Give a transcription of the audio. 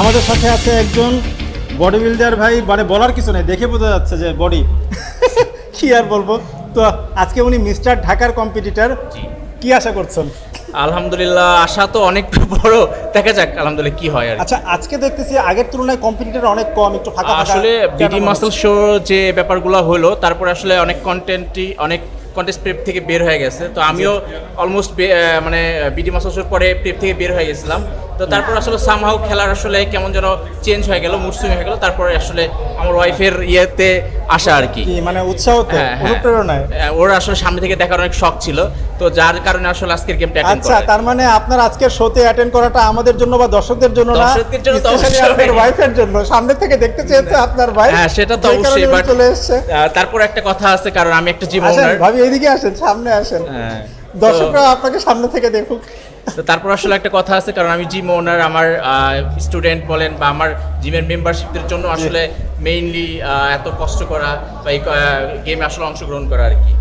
আমাদের সাথে আছে একজন বডি বিল্ডার ভাই মানে বলার কিছু নেই দেখে বোঝা যাচ্ছে যে বডি কি আর বলব। তো আজকে উনি মিস্টার ঢাকার কম্পিটিটার কি আশা করছেন? আলহামদুলিল্লাহ আশা তো অনেক বড় দেখা যাক আলহামদুলিল্লাহ কি হয় আর আচ্ছা আজকে দেখতেছি আগের তুলনায় কম্পিটিটর অনেক কম একটু ফাঁকা আসলে বিডি মাসেল শো যে ব্যাপারগুলো হলো তারপরে আসলে অনেক কন্টেন্টই অনেক কন্টেস্ট প্রেপ থেকে বের হয়ে গেছে। তো আমিও অলমোস্ট মানে বিডি মাসেল শোর পরে প্রেপ থেকে বের হয়ে গেছিলাম। তো তারপর আসলে সামহাও খেলার আসলে কেমন যেন চেঞ্জ হয়ে গেল মুড সুইং হয়ে গেল। তারপরে আসলে আমার ওয়াইফের ইয়েতে আসা আর কি। মানে উৎসাহ হ্যাঁ, হ্যাঁ। অনুপ্রেরণায়? হ্যাঁ, ওর আসলে সামনে থেকে দেখার অনেক শখ ছিল। তো যার কারণে আসলে আজকের গেমটা আচ্ছা তার মানে আপনার আজকের শোতে অ্যাটেন্ড করাটা আমাদের জন্য বা দর্শকদের জন্য না। আপনার ওয়াইফের জন্য। সামনে থেকে দেখতে চেয়েছে আপনার ভাই হ্যাঁ সেটা তো অবশ্যই বাট চলে এসেছে। তারপর একটা কথা আছে কারণ আমি একটা ওনার ভাবি এইদিকে আসেন সামনে আসেন। হ্যাঁ দর্শকরা আপনাকে সামনে থেকে দেখুক। তো তারপর আসলে একটা কথা আছে কারণ আমি জিম ওনার আমার স্টুডেন্ট বলেন বা আমার জিমের মেম্বারশিপদের জন্য আসলে মেইনলি এত কষ্ট করা বা এই গেমে আসলে অংশগ্রহণ করা আর কি।